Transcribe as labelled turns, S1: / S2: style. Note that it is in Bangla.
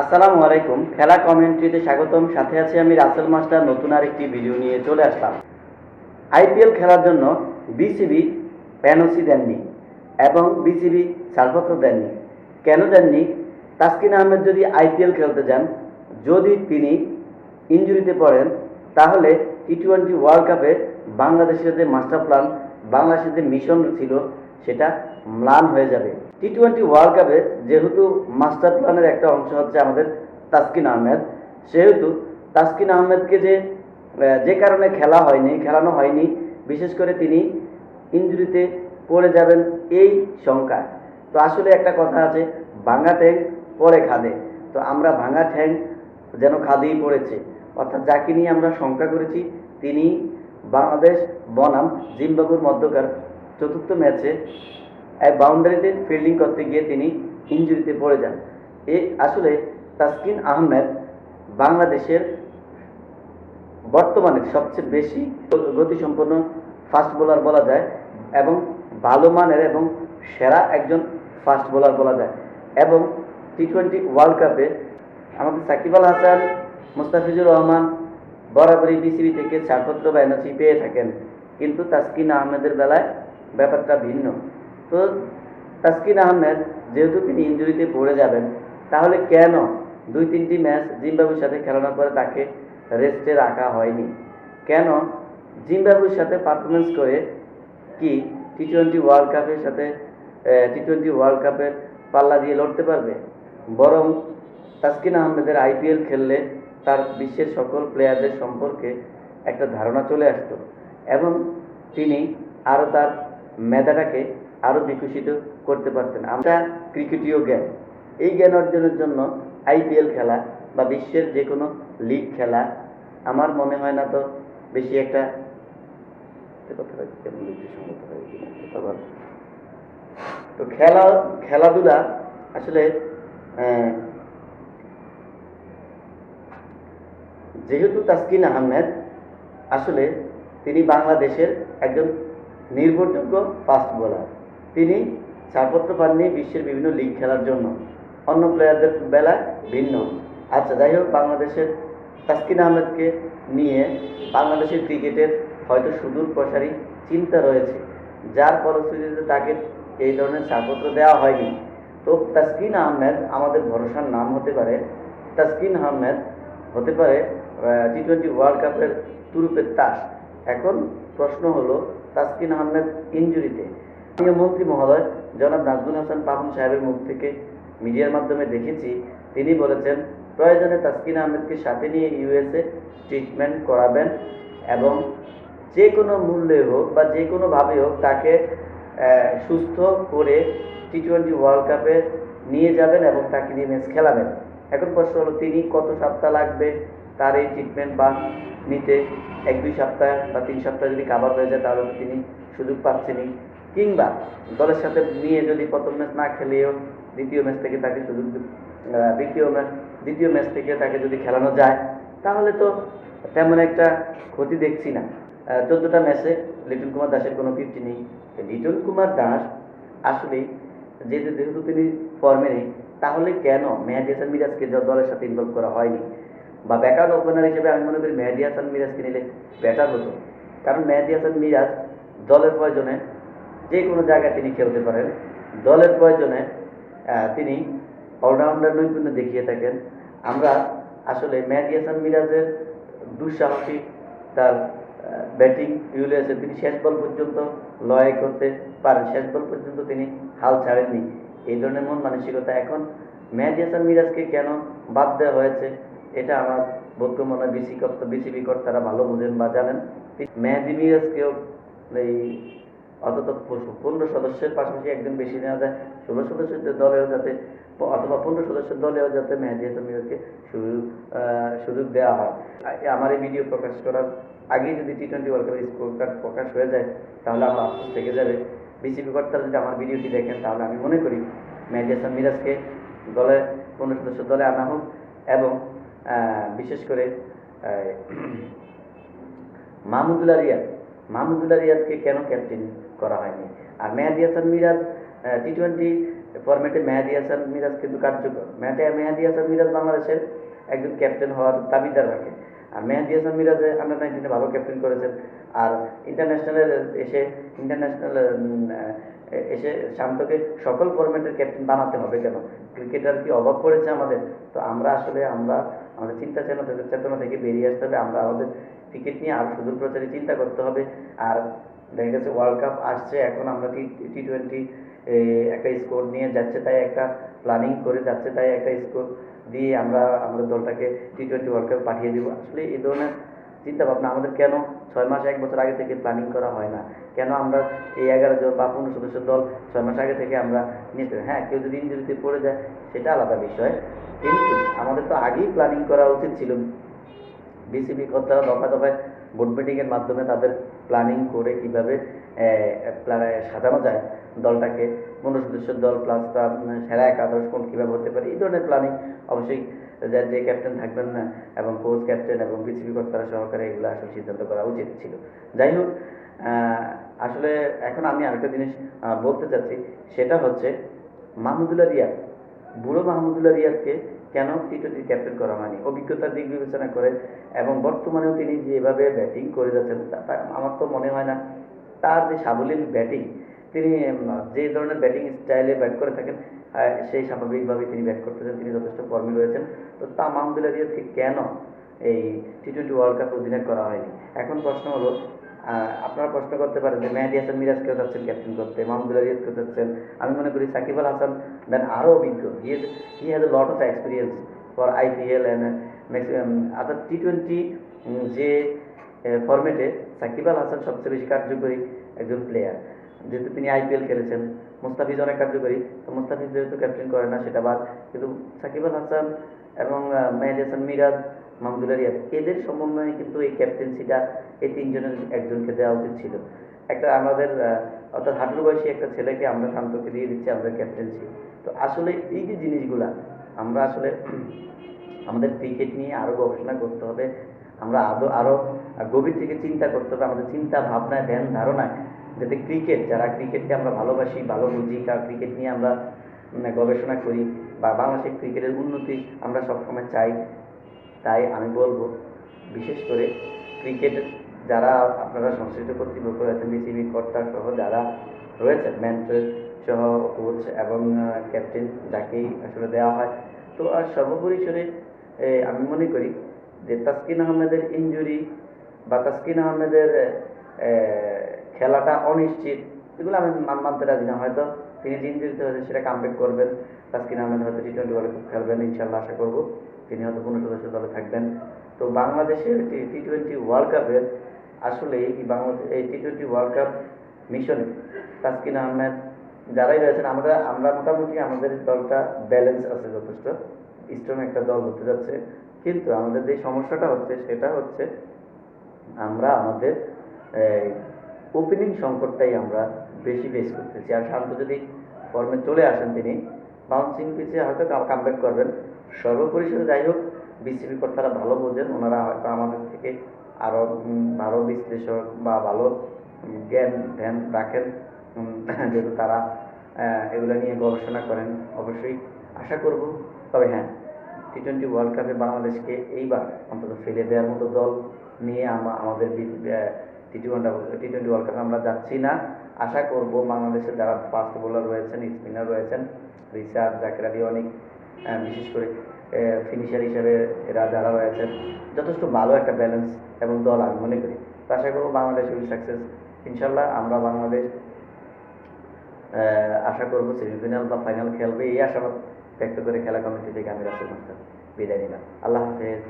S1: আসসালামু আলাইকুম। খেলা কমেন্ট্রিতে স্বাগতম। সাথে আছি আমি রাসেল মাস্টার। নতুন আরেকটি ভিডিও নিয়ে চলে আসলাম। আইপিএল খেলার জন্য বিসিবি প্যানসি দেননি এবং বিসিবি ছাড়পত্র দেননি। কেন দেননি? তাসকিন আহমেদ যদি আইপিএল খেলতে যান, যদি তিনি ইনজুরিতে পড়েন, তাহলে টি টোয়েন্টি ওয়ার্ল্ড কাপে বাংলাদেশের যে মাস্টার প্ল্যান, বাংলাদেশের যে মিশন ছিল, সেটা ম্লান হয়ে যাবে। টি টোয়েন্টি ওয়ার্ল্ড কাপে যেহেতু মাস্টার প্ল্যানের একটা অংশ হচ্ছে আমাদের তাসকিন আহমেদ, সেহেতু তাসকিন আহমেদকে যে যে কারণে খেলা হয়নি, খেলানো হয়নি, বিশেষ করে তিনি ইনজুরিতে পড়ে যাবেন এই শঙ্কা তো আসলে একটা কথা আছে, ভাঙা ট্যাঙ্ক পরে খাদে। তো আমরা ভাঙা ঠ্যাং যেন খাদেই পড়েছে। অর্থাৎ যাকে নিয়ে আমরা শঙ্কা করেছি, তিনি বাংলাদেশ বনাম জিম্বাবুর মধ্যকার চতুর্থ ম্যাচে এক বাউন্ডারিতে ফিল্ডিং করতে গিয়ে তিনি ইনজুরিতে পড়ে যান। এ আসলে তাসকিন আহমেদ বাংলাদেশের বর্তমানে সবচেয়ে বেশি গতিসম্পন্ন ফাস্ট বোলার বলা যায় এবং ভালো মানের এবং সেরা একজন ফাস্ট বোলার বলা যায় এবং টি টোয়েন্টি ওয়ার্ল্ড কাপে আমাদের সাকিব আল হাসান, মুস্তাফিজুর রহমান বরাবরই বিসিবি থেকে ছাড়পত্র বা এনওসি পেয়ে থাকেন। কিন্তু তাসকিন আহমেদের বেলায় ব্যাপারটা ভিন্ন। তো তাসকিন আহমেদ, যেহেতু তিনি ইঞ্জুরিতে পড়ে যাবেন, তাহলে কেন দুই তিনটি ম্যাচ জিম্বাবুর সাথে খেলানোর পরে তাকে রেস্টে রাখা হয়নি? কেন জিম্বাবুর সাথে পারফরমেন্স করে কি টি টোয়েন্টি ওয়ার্ল্ড কাপের সাথে টি টোয়েন্টি ওয়ার্ল্ড কাপের পাল্লা দিয়ে লড়তে পারবে? বরং তাসকিন আহমেদের আইপিএল খেললে তার বিশ্বের সকল প্লেয়ারদের সম্পর্কে একটা ধারণা চলে আসতো এবং তিনি আরও তার মেধাটাকে আরও বিকশিত করতে পারতেন। আমরা ক্রিকেটীয় জ্ঞান। এই জ্ঞান অর্জনের জন্য আইপিএল খেলা বা বিশ্বের যে কোনো লিগ খেলা, আমার মনে হয় না তো বেশি একটা তো খেলা, খেলাধুলা আসলে যেহেতু তাসকিন আহমেদ আসলে তিনি বাংলাদেশের একজন নির্ভরযোগ্য ফাস্ট বোলার তিনি ছাড়পত্র পাননি বিশ্বের বিভিন্ন লিগ খেলার জন্য। অন্য প্লেয়ারদের বেলা ভিন্ন। আচ্ছা যাই হোক, বাংলাদেশের তাসকিন আহমেদকে নিয়ে বাংলাদেশের ক্রিকেটের হয়তো সুদূর প্রসারী চিন্তা রয়েছে। যার ফলশ্রুতিতে তাকে এই ধরনের ছাড়পত্র দেওয়া হয়নি। তো তাসকিন আহমেদ আমাদের ভরসার নাম হতে পারে, তাসকিন আহমেদ হতে পারে টি টোয়েন্টি ওয়ার্ল্ড কাপের তুরুপের তাস। এখন প্রশ্ন হলো, তাসকিন আহমেদ ইনজুরিতে মন্ত্রী মহোদয়, জনাব নাজমুল হাসান পাপন সাহেবের মুখ থেকে মিডিয়ার মাধ্যমে দেখেছি, তিনি বলেছেন, প্রয়োজনে তাসকিন আহমেদকে সাথে নিয়ে ইউএসএ ট্রিটমেন্ট করাবেন এবং যে কোনো মূল্যে হোক বা যে কোনোভাবে হোক তাকে সুস্থ করে টি টোয়েন্টি ওয়ার্ল্ড কাপে নিয়ে যাবেন এবং তাকে নিয়ে ম্যাচ খেলাবেন। এখন প্রশ্ন হলো, তিনি কত সপ্তাহ লাগবে তার এই ট্রিটমেন্ট বা নিতে? এক, দুই সপ্তাহ বা তিন সপ্তাহ যদি কাভার হয়ে যায়, তাহলে তিনি সুযোগ পাচ্ছেনই। কিংবা দলের সাথে নিয়ে যদি প্রথম ম্যাচ না খেলেও দ্বিতীয় ম্যাচ থেকে তাকে সুযোগ দ্বিতীয় ম্যাচ দ্বিতীয় ম্যাচ থেকে তাকে যদি খেলানো যায়, তাহলে তো তেমন একটা ক্ষতি দেখছি না। চোদ্দোটা ম্যাচে লিটন কুমার দাসের কোনো ফিফটি নেই। লিটন কুমার দাস আসলেই যেহেতু যেহেতু তিনি ফর্মে নেই, তাহলে কেন মেহাদি হাসান মিরাজকে দলের সাথে ইনভলভ করা হয়নি? বা ব্যাকআপ ওপেনার হিসেবে আমি মনে করি মেহাদি হাসান মিরাজকে নিলে বেটার হতো। কারণ মেহাদি হাসান মিরাজ দলের প্রয়োজনে যে কোনো জায়গায় তিনি খেলতে পারেন। দলের প্রয়োজনে তিনি অলরাউন্ডার নৈপুণ্য দেখিয়ে থাকেন। আমরা আসলে মেহাদি হাসান মিরাজের দুঃসাহসিক তার ব্যাটিং ইউলিয়াসে তিনি শেষ বল পর্যন্ত লড়াই করতে পারেন। শেষ বল পর্যন্ত তিনি হাল ছাড়েননি। এই ধরনের মন মানসিকতা এখন মেহাদি হাসান মিরাজকে কেন বাদ দেওয়া হয়েছে, এটা আমার বোধ মনে হয় বিসি বিসিবি কর্তারা ভালো বোঝেন বা জানেন। মেহাদি মিরাজকেও এই অন্তত পনেরো সদস্যের পাশাপাশি একজন বেশি নেওয়া যায়, ষোলো সদস্যের দলেও যাতে, অথবা পনেরো সদস্যের দলেও যাতে মেহেদি হাসান মিরাজকে সুযোগ সুযোগ দেওয়া হয়। আমার এই ভিডিও প্রকাশ করার আগে যদি টি টোয়েন্টি ওয়ার্ল্ড কাপের স্কোর কার্ড প্রকাশ হয়ে যায়, তাহলে আমার আফসোস থেকে যাবে। বিসিবি কর্তারা যদি আমার ভিডিওটি দেখেন, তাহলে আমি মনে করি মেহেদি হাসান মিরাজকে দলে, পনেরো সদস্য দলে আনা হোক এবং বিশেষ করে মাহমুদুল্লাহ রিয়াদ মাহমুদুল্লাহ রিয়াদকে কেন ক্যাপ্টেন করা হয়নি। আর মেহাদি হাসান মিরাজ টি টোয়েন্টি ফরম্যাটে মেহাদি হাসান মিরাজ কিন্তু কার্যকর। ম্যাটে মেহাদি হাসান মিরাজ বাংলাদেশের একজন ক্যাপ্টেন হওয়ার দাবিদার রাখে আর মেহাদি হাসান মিরাজ আন্ডার নাইনটিনে ভালো ক্যাপ্টেন করেছেন। আর ইন্টারন্যাশনালে এসে ইন্টারন্যাশনাল এসে শান্তকে সকল ফরম্যাটের ক্যাপ্টেন বানাতে হবে কেন? ক্রিকেটার কি অভাব পড়েছে আমাদের? তো আমরা আসলে, আমরা, আমাদের চিন্তা চেতনা চেতনা থেকে বেরিয়ে আসতে হবে। আমরা আমাদের ক্রিকেট নিয়ে আরও সুদূর প্রচারে চিন্তা করতে হবে। আর দেখা গেছে ওয়ার্ল্ড কাপ আসছে, এখন আমরা টি টোয়েন্টি একটা স্কোর নিয়ে যাচ্ছে, তাই একটা প্ল্যানিং করে যাচ্ছে, তাই একটা স্কোর দিয়ে আমরা আমাদের দলটাকে টি টোয়েন্টি ওয়ার্ল্ড কাপ পাঠিয়ে দেবো। আসলে এই ধরনের চিন্তা ভাবনা আমাদের কেন ছয় মাস, এক বছর আগে থেকে প্ল্যানিং করা হয় না? কেন আমরা এই এগারো জন বা পনেরো সদস্যের দল ছয় মাস আগে থেকে আমরা নিতে হ্যাঁ কেউ যদি ইঞ্জুরিতে পড়ে যায়, সেটা আলাদা বিষয়। কিন্তু আমাদের তো আগেই প্ল্যানিং করা উচিত ছিল। বিসিবি কর্তারা দফায় দফায় বোর্ড মিটিংয়ের মাধ্যমে তাদের প্ল্যানিং করে কীভাবে সাজানো যায় দলটাকে পনেরো সদস্যের দল প্লাস তার সেরা একাদশ কোন কীভাবে হতে পারে, এই ধরনের প্ল্যানিং অবশ্যই যে যে ক্যাপ্টেন থাকবেন না এবং কোচ ক্যাপ্টেন এবং বিসিবি কর্তারা সহকারে এগুলো আসলে সিদ্ধান্ত করা উচিত ছিল। যাই হোক আসলে এখন আমি আরেকটা জিনিস বলতে চাচ্ছি, সেটা হচ্ছে মাহমুদুল্লাহ রিয়াদ। বুড়ো মাহমুদুল্লাহ রিয়াদকে কেন টি টোয়েন্টি ক্যাপ্টেন করা হয়নি? অভিজ্ঞতার দিক বিবেচনা করে এবং বর্তমানেও তিনি যেভাবে ব্যাটিং করে যাচ্ছেন আমার তো মনে হয় না। তার যে সাবলীল ব্যাটিং তিনি যে ধরনের ব্যাটিং স্টাইলে ব্যাট করে থাকেন সেই স্বাভাবিকভাবে তিনি ব্যাট করতেছেন তিনি যথেষ্ট ফর্মে রয়েছেন। তো তা মাহমুদুল্লাহ রিয়াদকে কেন এই টি টোয়েন্টি ওয়ার্ল্ড কাপ অধিনায়ক করা হয়নি? এখন প্রশ্ন হলো আপনারা প্রশ্ন করতে পারেন যে মেহেদি হাসান মিরাজকেও চাচ্ছেন ক্যাপ্টেন করতে মাহমুদুল্লাহ কেউ চাচ্ছেন আমি মনে করি সাকিব আল হাসান দেন আরও অভিজ্ঞ। He is he has a lot of experience for IPL and maximum other T twenty যে ফরম্যাটে সাকিব আল হাসান সবচেয়ে বেশি কার্যকরী একজন প্লেয়ার যেহেতু তিনি আইপিএল খেলেছেন। মুস্তাফিজ অনেক কার্যকরী, তো মুস্তাফিজ যেহেতু ক্যাপ্টেন করে না, সেটা বাদ। কিন্তু সাকিব আল হাসান এবং মেহেদি হাসান মিরাজ মাহমুদুল্লাহ রিয়াদ এদের সমন্বয়ে কিন্তু এই ক্যাপ্টেন্সিটা এই তিনজনের একজনকে দেওয়া উচিত ছিল। একটা আমাদের অর্থাৎ হাঁটুর বয়সী একটা ছেলেকে আমরা শান্তকে দিয়ে দিচ্ছি, আমাদের ক্যাপ্টেন্সি তো আসলে এই যে জিনিসগুলা, আমরা আসলে আমাদের ক্রিকেট নিয়ে আরও গবেষণা করতে হবে। আমরা আদৌ আরও গভীর থেকে চিন্তা করতে হবে। আমাদের চিন্তা ভাবনায় ধ্যান, ধারণায় যাতে ক্রিকেট যারা ক্রিকেটকে আমরা ভালোবাসি ভালো বুঝি বা ক্রিকেট নিয়ে আমরা গবেষণা করি বা বাংলাদেশের ক্রিকেটের উন্নতি আমরা সবসময় চাই তাই আমি বলব বিশেষ করে ক্রিকেট যারা আপনারা সংশ্লিষ্ট কর্তৃপক্ষ রয়েছেন বিসিবি কর্তা সহ যারা রয়েছেন ম্যান্ট্রের সহ কোচ এবং ক্যাপ্টেন যাকেই আসলে দেওয়া হয় তো আর সর্বোপরিসরে এ, আমি মনে করি যে তাসকিন আহমেদের ইনজুরি বা তাসকিন আহমেদের খেলাটা অনিশ্চিত, এগুলো আমি মান- মানতে রাজি না। হয়তো তিনি যে ইনজুরিতে হয়েছে সেটা কামব্যাক করবেন। তাসকিন আহমেদ হয়তো টি টোয়েন্টি ওয়ার্ল্ড কাপ খেলবেন ইনশাল্লাহ আশা করব। তিনি হয়তো কোনো সদস্য দলে থাকবেন। তো বাংলাদেশের টি টোয়েন্টি ওয়ার্ল্ড কাপের আসলে এই বাংলাদেশ, এই টি টোয়েন্টি ওয়ার্ল্ড কাপ মিশনে তাসকিন আহমেদ যারাই রয়েছেন, আমরা আমরা মোটামুটি আমাদের দলটা ব্যালেন্স আছে যথেষ্ট। স্ট্রং একটা দল হতে যাচ্ছে। কিন্তু আমাদের যে সমস্যাটা হচ্ছে, সেটা হচ্ছে আমরা আমাদের ওপেনিং সংকটটাই আমরা বেশি ফেস করতেছি। আর শান্ত যদি ফর্মে চলে আসেন তিনি বাউন্সিং পিচে হয়তো কামব্যাক করবেন। সর্বপরিসরে যাই হোক বিসিবি কর্তারা ভালো বোঝেন, ওনারা হয়তো আমাদের থেকে আরও ভালো বিশ্লেষক বা ভালো জ্ঞান, ধ্যান রাখেন। যেহেতু তারা এগুলো নিয়ে গবেষণা করেন, অবশ্যই আশা করব। তবে হ্যাঁ টি টোয়েন্টি ওয়ার্ল্ড কাপে বাংলাদেশকে এইবার অন্তত ফেলে দেওয়ার মতো দল নিয়ে আমরা আমাদের T twenty T twenty world কাপে আমরা যাচ্ছি না। আশা করব বাংলাদেশের যারা ফাস্ট বোলার রয়েছেন স্পিনার রয়েছেন, রিশাদ, জাকির আলী অনেক বিশেষ করে ফিনিশার হিসেবে এরা যারা রয়েছেন, যথেষ্ট ভালো একটা ব্যালেন্স এবং দল আমি মনে করি। তো আশা করব বাংলাদেশ উইল সাকসেস ইনশাল্লাহ আমরা বাংলাদেশ আশা করব সেমিফাইনাল বা ফাইনাল খেলবে, এই আশাবাদ ব্যক্ত করে খেলা কমিটি থেকে আমি রাসেল বিদায় নিলাম। আল্লাহ হাফেজ।